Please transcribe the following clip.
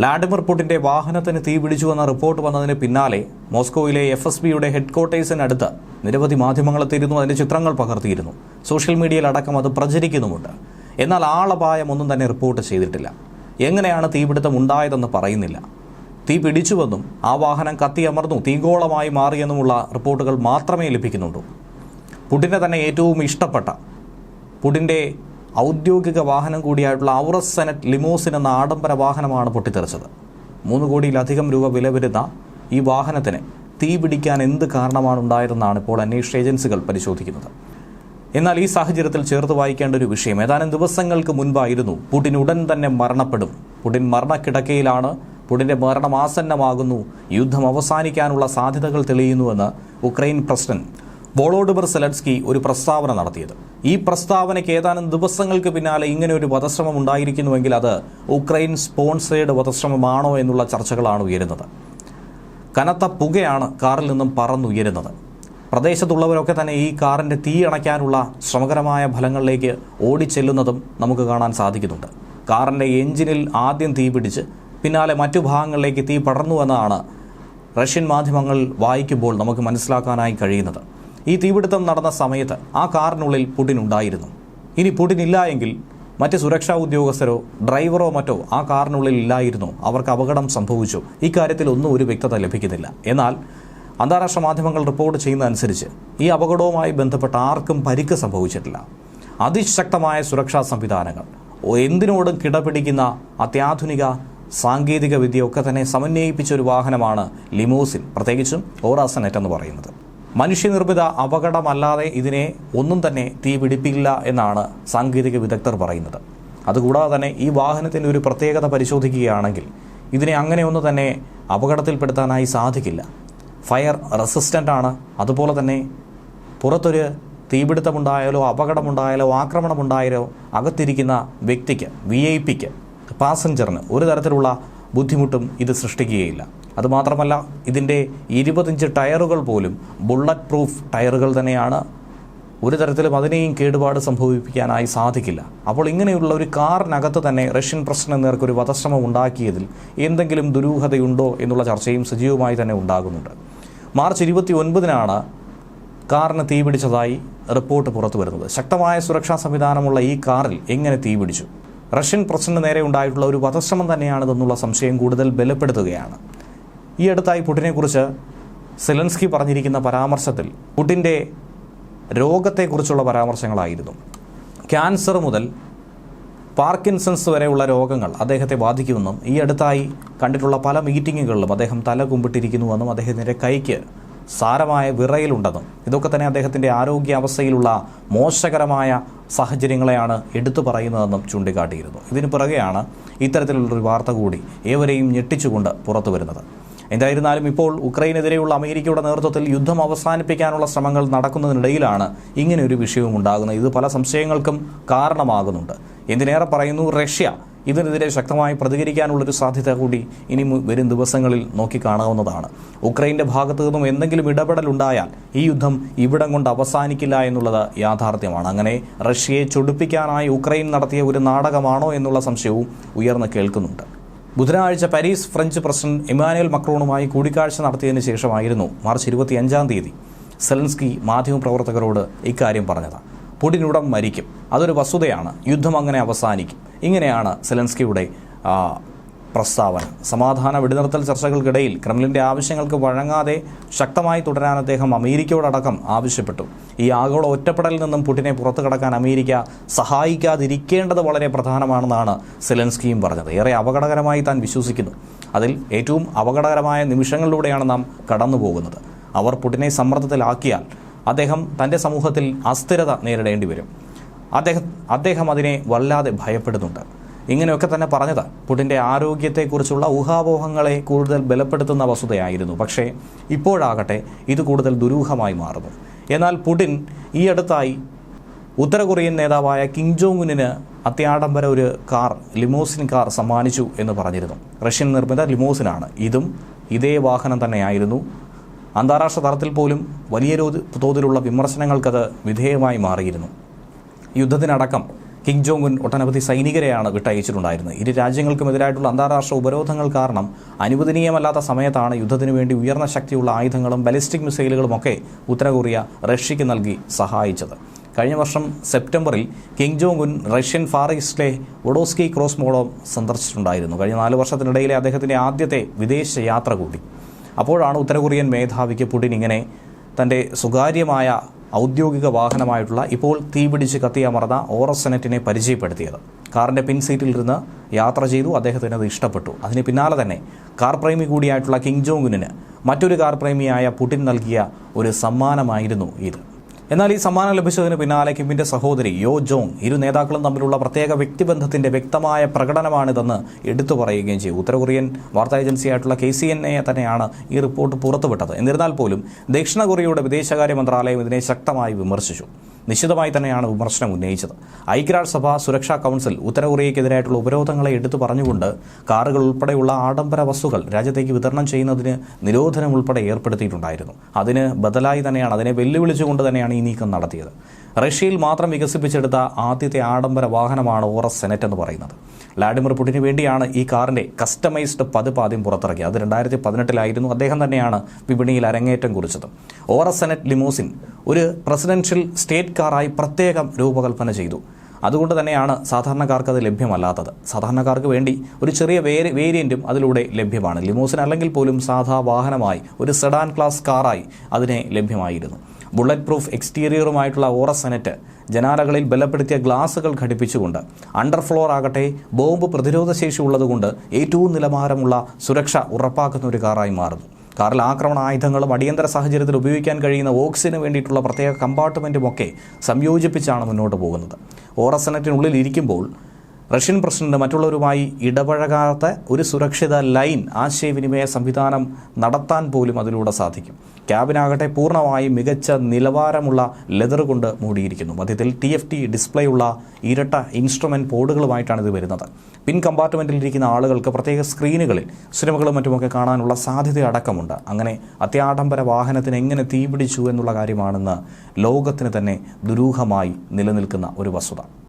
Vladimir പുടിന്റെ വാഹനത്തിന് തീ പിടിച്ചുവെന്ന report വന്നതിന് പിന്നാലെ മോസ്കോയിലെ എഫ് എസ് ബിയുടെ ഹെഡ്ക്വാർട്ടേഴ്സിനടുത്ത് നിരവധി മാധ്യമങ്ങളെത്തിയിരുന്നു അതിന്റെ ചിത്രങ്ങൾ പകർത്തിയിരുന്നു. സോഷ്യൽ മീഡിയയിൽ അടക്കം അത് പ്രചരിക്കുന്നുമുണ്ട്. എന്നാൽ ആളപായം ഒന്നും തന്നെ റിപ്പോർട്ട് ചെയ്തിട്ടില്ല. എങ്ങനെയാണ് തീപിടുത്തം ഉണ്ടായതെന്ന് പറയുന്നില്ല. തീ പിടിച്ചുവെന്നും ആ വാഹനം കത്തിയമർന്നു തീഗോളമായി മാറിയെന്നുമുള്ള റിപ്പോർട്ടുകൾ മാത്രമേ ലഭിക്കുന്നുള്ളൂ. പുടിന്റെ തന്നെ ഏറ്റവും ഇഷ്ടപ്പെട്ട പുടിന്റെ ഔദ്യോഗിക വാഹനം കൂടിയായിട്ടുള്ള ഔറസ് സെനറ്റ് ലിമോസിൻ എന്ന ആഡംബര വാഹനമാണ് പൊട്ടിത്തെറിച്ചത്. മൂന്ന് കോടിയിലധികം രൂപ വില വരുന്ന ഈ വാഹനത്തിന് തീ പിടിക്കാൻ എന്ത് കാരണമാണ് ഉണ്ടായതെന്നാണ് ഇപ്പോൾ അന്വേഷണ ഏജൻസികൾ പരിശോധിക്കുന്നത്. എന്നാൽ ഈ സാഹചര്യത്തിൽ ചേർത്ത് വായിക്കേണ്ട ഒരു വിഷയം ഏതാനും ദിവസങ്ങൾക്ക് മുൻപായിരുന്നു പുടിൻ ഉടൻ തന്നെ മരണപ്പെടും. പുടിൻ മരണക്കിടക്കയിലാണ് പുടിന്റെ മരണം ആസന്നമാകുന്നു യുദ്ധം അവസാനിക്കാനുള്ള സാധ്യതകൾ തെളിയുന്നുവെന്ന് ഉക്രൈൻ പ്രസിഡന്റ് വോളോഡിമർ സെലൻസ്കി ഒരു പ്രസ്താവന നടത്തിയത്. ഈ പ്രസ്താവനയ്ക്ക് ഏതാനും ദിവസങ്ങൾക്ക് പിന്നാലെ ഇങ്ങനെ ഒരു വധശ്രമം ഉണ്ടായിരിക്കുന്നുവെങ്കിൽ അത് ഉക്രൈൻ സ്പോൺസേഡ് വധശ്രമമാണോ എന്നുള്ള ചർച്ചകളാണ് ഉയരുന്നത്. കനത്ത പുകയാണ് കാറിൽ നിന്നും പറന്നുയരുന്നത്. പ്രദേശത്തുള്ളവരൊക്കെ തന്നെ ഈ കാറിന്റെ തീ അണയ്ക്കാനുള്ള ശ്രമകരമായ ഫലങ്ങളിലേക്ക് ഓടിച്ചെല്ലുന്നതും നമുക്ക് കാണാൻ സാധിക്കുന്നുണ്ട്. കാറിന്റെ എഞ്ചിനിൽ ആദ്യം തീ പിടിച്ച് പിന്നാലെ മറ്റു ഭാഗങ്ങളിലേക്ക് തീ പടർന്നുവെന്നാണ് റഷ്യൻ മാധ്യമങ്ങൾ വായിക്കുമ്പോൾ നമുക്ക് മനസ്സിലാക്കാനായി കഴിയുന്നത്. ഈ തീപിടുത്തം നടന്ന സമയത്ത് ആ കാറിനുള്ളിൽ പുടിൻ ഉണ്ടായിരുന്നു. ഇനി പുടിൻ ഇല്ല എങ്കിൽ മറ്റ് സുരക്ഷാ ഉദ്യോഗസ്ഥരോ ഡ്രൈവറോ മറ്റോ ആ കാറിനുള്ളിൽ ഇല്ലായിരുന്നു. അവർക്ക് അപകടം സംഭവിച്ചു. ഇക്കാര്യത്തിൽ ഒന്നും ഒരു വ്യക്തത ലഭിക്കുന്നില്ല. എന്നാൽ അന്താരാഷ്ട്ര മാധ്യമങ്ങൾ റിപ്പോർട്ട് ചെയ്യുന്നതനുസരിച്ച് ഈ അപകടവുമായി ബന്ധപ്പെട്ട ആർക്കും പരിക്ക് സംഭവിച്ചിട്ടില്ല. അതിശക്തമായ സുരക്ഷാ സംവിധാനങ്ങൾ. എന്തിനോടും കിടപിടിക്കുന്ന അത്യാധുനിക സാങ്കേതിക വിദ്യ ഒക്കെ തന്നെ സമന്വയിപ്പിച്ച ഒരു വാഹനമാണ് ലിമോസിൻ. പ്രത്യേകിച്ചും ഓറാസനെറ്റ് എന്ന് പറയുന്നത്. മനുഷ്യനിർമ്മിത അപകടമല്ലാതെ ഇതിനെ ഒന്നും തന്നെ തീ പിടിപ്പിക്കില്ല എന്നാണ് സാങ്കേതിക വിദഗ്ധർ പറയുന്നത്. അതുകൂടാതെ തന്നെ ഈ വാഹനത്തിന്റെ ഒരു പ്രത്യേകത പരിശോധിക്കുകയാണെങ്കിൽ ഇതിനെ അങ്ങനെ അങ്ങനെയൊന്നും തന്നെ അപകടത്തിൽപ്പെടുത്താനായി സാധിക്കില്ല. ഫയർ റെസിസ്റ്റന്റ് ആണ്. അതുപോലെ തന്നെ പുറത്തൊരു തീപിടുത്തമുണ്ടായാലോ അപകടമുണ്ടായാലോ ആക്രമണമുണ്ടായാലോ അകത്തിരിക്കുന്ന വ്യക്തിക്ക് വി ഐ പിക്ക് പാസഞ്ചറിന് ഒരു തരത്തിലുള്ള ബുദ്ധിമുട്ടും ഇത് സൃഷ്ടിക്കുകയില്ല. അതുമാത്രമല്ല ഇതിന്റെ ഇരുപത്തിഞ്ച് ടയറുകൾ പോലും ബുള്ളറ്റ് പ്രൂഫ് ടയറുകൾ തന്നെയാണ്. ഒരു തരത്തിലും അതിനെയും കേടുപാട് സംഭവിപ്പിക്കാനായി സാധിക്കില്ല. അപ്പോൾ ഇങ്ങനെയുള്ള ഒരു കാറിനകത്ത് തന്നെ റഷ്യൻ പ്രസിഡന്റ് നേർക്ക് ഒരു വധശ്രമം ഉണ്ടാക്കിയതിൽ എന്തെങ്കിലും ദുരൂഹതയുണ്ടോ എന്നുള്ള ചർച്ചയും സജീവമായി തന്നെ ഉണ്ടാകുന്നുണ്ട്. മാർച്ച് ഇരുപത്തി ഒൻപതിനാണ് കാറിന് തീപിടിച്ചതായി റിപ്പോർട്ട് പുറത്തു വരുന്നത് ശക്തമായ സുരക്ഷാ സംവിധാനമുള്ള ഈ കാറിൽ എങ്ങനെ തീപിടിച്ചു? റഷ്യൻ പ്രസിഡന്റ് നേരെ ഉണ്ടായിട്ടുള്ള ഒരു വധശ്രമം തന്നെയാണിതെന്നുള്ള സംശയം കൂടുതൽ ബലപ്പെടുത്തുകയാണ്. ഈ അടുത്തായി പുടിനെക്കുറിച്ച് സെലൻസ്കി പറഞ്ഞിരിക്കുന്ന പരാമർശത്തിൽ പുടിന്റെ രോഗത്തെക്കുറിച്ചുള്ള പരാമർശങ്ങളായിരുന്നു. ക്യാൻസർ മുതൽ പാർക്കിൻസൺസ് വരെയുള്ള രോഗങ്ങൾ അദ്ദേഹത്തെ ബാധിക്കുമെന്നും ഈ അടുത്തായി കണ്ടിട്ടുള്ള പല മീറ്റിങ്ങുകളിലും അദ്ദേഹം തല കുമ്പിട്ടിരിക്കുന്നുവെന്നും അദ്ദേഹത്തിന്റെ കൈക്ക് സാരമായ വിറയിലുണ്ടെന്നും ഇതൊക്കെ തന്നെ അദ്ദേഹത്തിന്റെ ആരോഗ്യാവസ്ഥയിലുള്ള മോശകരമായ സാഹചര്യങ്ങളെയാണ് എടുത്തു പറയുന്നതെന്നും ചൂണ്ടിക്കാട്ടിയിരുന്നു. ഇതിനു പിറകെയാണ് ഇത്തരത്തിലുള്ളൊരു വാർത്ത കൂടി ഏവരെയും ഞെട്ടിച്ചുകൊണ്ട് പുറത്തു വരുന്നത്. എന്തായിരുന്നാലും ഇപ്പോൾ ഉക്രൈനെതിരെയുള്ള അമേരിക്കയുടെ നേതൃത്വത്തിൽ യുദ്ധം അവസാനിപ്പിക്കാനുള്ള ശ്രമങ്ങൾ നടക്കുന്നതിനിടയിലാണ് ഇങ്ങനെ ഒരു വിഷയവും ഉണ്ടാകുന്നത്. ഇത് പല സംശയങ്ങൾക്കും കാരണമാകുന്നുണ്ട്. എന്തിനേറെ പറയുന്നു? റഷ്യ ഇതിനെതിരെ ശക്തമായി പ്രതികരിക്കാനുള്ളൊരു സാധ്യത കൂടി ഇനി വരും ദിവസങ്ങളിൽ നോക്കിക്കാണാവുന്നതാണ് ഉക്രൈന്റെ ഭാഗത്തു നിന്നും എന്തെങ്കിലും ഇടപെടലുണ്ടായാൽ ഈ യുദ്ധം ഇവിടം കൊണ്ട് അവസാനിക്കില്ല എന്നുള്ളത് യാഥാർത്ഥ്യമാണ്. അങ്ങനെ റഷ്യയെ ചൊടിപ്പിക്കാനായി ഉക്രൈൻ നടത്തിയ ഒരു നാടകമാണോ എന്നുള്ള സംശയവും ഉയർന്നു കേൾക്കുന്നുണ്ട്. ബുധനാഴ്ച പാരീസ് ഫ്രഞ്ച് പ്രസിഡന്റ് ഇമാനുവൽ മക്രോണുമായി കൂടിക്കാഴ്ച നടത്തിയതിന് ശേഷമായിരുന്നു മാർച്ച് ഇരുപത്തിയഞ്ചാം തീയതി സെലൻസ്കി മാധ്യമപ്രവർത്തകരോട് ഇക്കാര്യം പറഞ്ഞത്. പുടിനുടം മരിക്കും. അതൊരു വസ്തുതയാണ്. യുദ്ധം അങ്ങനെ അവസാനിക്കും. ഇങ്ങനെയാണ് സെലൻസ്കിയുടെ പ്രസ്താവന. സമാധാന വെടിനിർത്തൽ ചർച്ചകൾക്കിടയിൽ ക്രെംലിന്റെ ആവശ്യങ്ങൾക്ക് വഴങ്ങാതെ ശക്തമായി തുടരാൻ അദ്ദേഹം അമേരിക്കയോടടക്കം ആവശ്യപ്പെട്ടു. ഈ ആഗോള ഒറ്റപ്പെടലിൽ നിന്നും പുടിനെ പുറത്തു കടക്കാൻ അമേരിക്ക സഹായിക്കാതിരിക്കേണ്ടത് വളരെ പ്രധാനമാണെന്നാണ് സെലൻസ്കിയും പറഞ്ഞത്. ഏറെ അപകടകരമായി താൻ വിശ്വസിക്കുന്നു. അതിൽ ഏറ്റവും അപകടകരമായ നിമിഷങ്ങളിലൂടെയാണ് നാം കടന്നു പോകുന്നത് അവർ പുടിനെ സമ്മർദ്ദത്തിലാക്കിയാൽ അദ്ദേഹം തന്റെ സമൂഹത്തിൽ അസ്ഥിരത നേരിടേണ്ടി വരും. അദ്ദേഹം അദ്ദേഹം അതിനെ വല്ലാതെ ഭയപ്പെടുന്നുണ്ട്. ഇങ്ങനെയൊക്കെ തന്നെ പറഞ്ഞത്. പുടിന്റെ ആരോഗ്യത്തെക്കുറിച്ചുള്ള ഊഹാപോഹങ്ങളെ കൂടുതൽ ബലപ്പെടുത്തുന്ന വസ്തുതയായിരുന്നു പക്ഷേ ഇപ്പോഴാകട്ടെ ഇത് കൂടുതൽ ദുരൂഹമായി മാറുന്നു. എന്നാൽ പുടിൻ ഈ അടുത്തായി ഉത്തര കൊറിയൻ നേതാവായ കിങ് ജോങ്ങുനിന് അത്യാഡംബര ഒരു കാർ ലിമോസിൻ കാർ സമ്മാനിച്ചു എന്ന് പറഞ്ഞിരുന്നു. റഷ്യൻ നിർമ്മിത ലിമോസിനാണ്. ഇതും ഇതേ വാഹനം തന്നെയായിരുന്നു. അന്താരാഷ്ട്ര തലത്തിൽ പോലും വലിയ തോതിലുള്ള വിമർശനങ്ങൾക്കത് വിധേയമായി മാറിയിരുന്നു. യുദ്ധത്തിനടക്കം കിങ് ജോങ് ഉൻ ഒട്ടനവധി സൈനികരെയാണ് വിട്ടയച്ചിട്ടുണ്ടായിരുന്നത്. ഇരു രാജ്യങ്ങൾക്കുമെതിരായിട്ടുള്ള അന്താരാഷ്ട്ര ഉപരോധങ്ങൾ കാരണം അനുവദനീയമല്ലാത്ത സമയത്താണ് യുദ്ധത്തിനു വേണ്ടി ഉയർന്ന ശക്തിയുള്ള ആയുധങ്ങളും ബലിസ്റ്റിക് മിസൈലുകളും ഒക്കെ ഉത്തര കൊറിയ റഷ്യയ്ക്ക് നൽകി സഹായിച്ചത്. കഴിഞ്ഞ വർഷം സെപ്റ്റംബറിൽ Kim Jong Un Russian far ഈസ്റ്റിലെ ഒഡോസ്കി ക്രോസ് മോളോ സന്ദർശിച്ചിട്ടുണ്ടായിരുന്നു. കഴിഞ്ഞ നാല് വർഷത്തിനിടയിലെ അദ്ദേഹത്തിന്റെ ആദ്യത്തെ വിദേശ യാത്ര കൂടി. അപ്പോഴാണ് ഉത്തര കൊറിയൻ മേധാവിക്ക് പുടിൻ ഇങ്ങനെ തന്റെ സ്വകാര്യമായ ഔദ്യോഗിക വാഹനമായിട്ടുള്ള ഇപ്പോൾ തീപിടിച്ച് കത്തിയമർന്ന ഓറസ് സെനറ്റിനെ പരിചയപ്പെടുത്തിയത്. കാറിന്റെ പിൻസീറ്റിൽ സീറ്റിലിരുന്ന് യാത്ര ചെയ്തു അദ്ദേഹത്തിന് അത് ഇഷ്ടപ്പെട്ടു. അതിന് പിന്നാലെ തന്നെ കാർ പ്രേമി കൂടിയായിട്ടുള്ള കിങ് ജോങ്ങുനിന് മറ്റൊരു കാർ പ്രേമിയായ പുടിൻ നൽകിയ ഒരു സമ്മാനമായിരുന്നു ഇത്. എന്നാൽ ഈ സമ്മാനം ലഭിച്ചതിന് പിന്നാലെ കിമ്മിന്റെ സഹോദരി യോ ജോങ് ഇരു നേതാക്കളും തമ്മിലുള്ള പ്രത്യേക വ്യക്തിബന്ധത്തിന്റെ വ്യക്തമായ പ്രകടനമാണിതെന്ന് എടുത്തു പറയുകയും ചെയ്തു. ഉത്തര കൊറിയൻ വാർത്താ ഏജൻസിയായിട്ടുള്ള കെ സി എൻ എ തന്നെയാണ് ഈ റിപ്പോർട്ട് പുറത്തുവിട്ടത്. എന്നിരുന്നാൽ പോലും ദക്ഷിണ കൊറിയയുടെ വിദേശകാര്യ മന്ത്രാലയം ഇതിനെ ശക്തമായി വിമർശിച്ചു. നിശ്ചിതമായി തന്നെയാണ് വിമർശനം ഉന്നയിച്ചത്. ഐക്യരാഷ്ട്രസഭ സുരക്ഷാ കൗൺസിൽ ഉത്തര കൊറിയയ്ക്കെതിരായിട്ടുള്ള ഉപരോധങ്ങളെ എടുത്തു പറഞ്ഞുകൊണ്ട് കാറുകൾ ഉൾപ്പെടെയുള്ള ആഡംബര വസ്തുക്കൾ രാജ്യത്തേക്ക് വിതരണം ചെയ്യുന്നതിന് നിരോധനം ഉൾപ്പെടെ ഏർപ്പെടുത്തിയിട്ടുണ്ടായിരുന്നു. അതിന് ബദലായി തന്നെയാണ് അതിനെ വെല്ലുവിളിച്ചുകൊണ്ട് തന്നെയാണ് ഈ നീക്കം നടത്തിയത്. റഷ്യയിൽ മാത്രം വികസിപ്പിച്ചെടുത്ത ആദ്യത്തെ ആഡംബര വാഹനമാണ് ഓറ സെനറ്റ് എന്ന് പറയുന്നത്. വ്ലാഡിമിർ പുടിന് വേണ്ടിയാണ് ഈ കാറിന്റെ കസ്റ്റമൈസ്ഡ് പതിപ്പ് ആദ്യം പുറത്തിറക്കിയത്. അത് രണ്ടായിരത്തി പതിനെട്ടിലായിരുന്നു അദ്ദേഹം തന്നെയാണ് വിപണിയിൽ അരങ്ങേറ്റം കുറിച്ചത്. ഓറ സെനറ്റ് ലിമോസിൻ ഒരു പ്രസിഡൻഷ്യൽ സ്റ്റേറ്റ് കാറായി പ്രത്യേകം രൂപകൽപ്പന ചെയ്തു. അതുകൊണ്ട് തന്നെയാണ് സാധാരണക്കാർക്ക് അത് ലഭ്യമല്ലാത്തത്. സാധാരണക്കാർക്ക് വേണ്ടി ഒരു ചെറിയ വേരി വേരിയന്റും അതിലൂടെ ലഭ്യമാണ്. ലിമോസിൻ അല്ലെങ്കിൽ പോലും സാധാ വാഹനമായി ഒരു സെഡാൻ ക്ലാസ് കാറായി അതിനെ ലഭ്യമായിരുന്നു. ബുള്ളറ്റ് പ്രൂഫ് എക്സ്റ്റീരിയറുമായിട്ടുള്ള ഓറ സെനറ്റ് ജനാലകളിൽ ബലപ്പെടുത്തിയ ഗ്ലാസുകൾ ഘടിപ്പിച്ചുകൊണ്ട് അണ്ടർ ഫ്ലോർ ആകട്ടെ ബോംബ് പ്രതിരോധ ശേഷി ഉള്ളതുകൊണ്ട് ഏറ്റവും നിലവാരമുള്ള സുരക്ഷ ഉറപ്പാക്കുന്ന ഒരു കാറായി മാറുന്നു. കാറിൽ ആക്രമണ ആയുധങ്ങളും അടിയന്തര സാഹചര്യത്തിൽ ഉപയോഗിക്കാൻ കഴിയുന്ന ഓക്സിന് വേണ്ടിയിട്ടുള്ള പ്രത്യേക കമ്പാർട്ട്മെന്റുമൊക്കെ സംയോജിപ്പിച്ചാണ് മുന്നോട്ട് പോകുന്നത്. ഓറസ് സെനറ്റിനുള്ളിൽ ഇരിക്കുമ്പോൾ റഷ്യൻ പ്രസിഡന്റ് മറ്റുള്ളവരുമായി ഇടപഴകാത്ത ഒരു സുരക്ഷിത ലൈൻ ആശയവിനിമയ സംവിധാനം നടത്താൻ പോലും അതിലൂടെ സാധിക്കും. ക്യാബിനാകട്ടെ പൂർണമായി മികച്ച നിലവാരമുള്ള ലെതർ കൊണ്ട് മൂടിയിരിക്കുന്നു. മധ്യത്തിൽ ടി എഫ് ടി ഡിസ്പ്ലേ ഉള്ള ഇരട്ട ഇൻസ്ട്രുമെന്റ് ബോർഡുകളുമായിട്ടാണ് ഇത് വരുന്നത്. പിൻ കമ്പാർട്ട്മെന്റിൽ ഇരിക്കുന്ന ആളുകൾക്ക് പ്രത്യേക സ്ക്രീനുകളിൽ സിനിമകളും മറ്റുമൊക്കെ കാണാനുള്ള സാധ്യത അടക്കമുണ്ട്. അങ്ങനെ അത്യാഡംബര വാഹനത്തിന് എങ്ങനെ തീപിടിച്ചു എന്നുള്ള കാര്യമാണെന്ന് ലോകത്തിന് തന്നെ ദുരൂഹമായി നിലനിൽക്കുന്ന ഒരു വസ്തുത.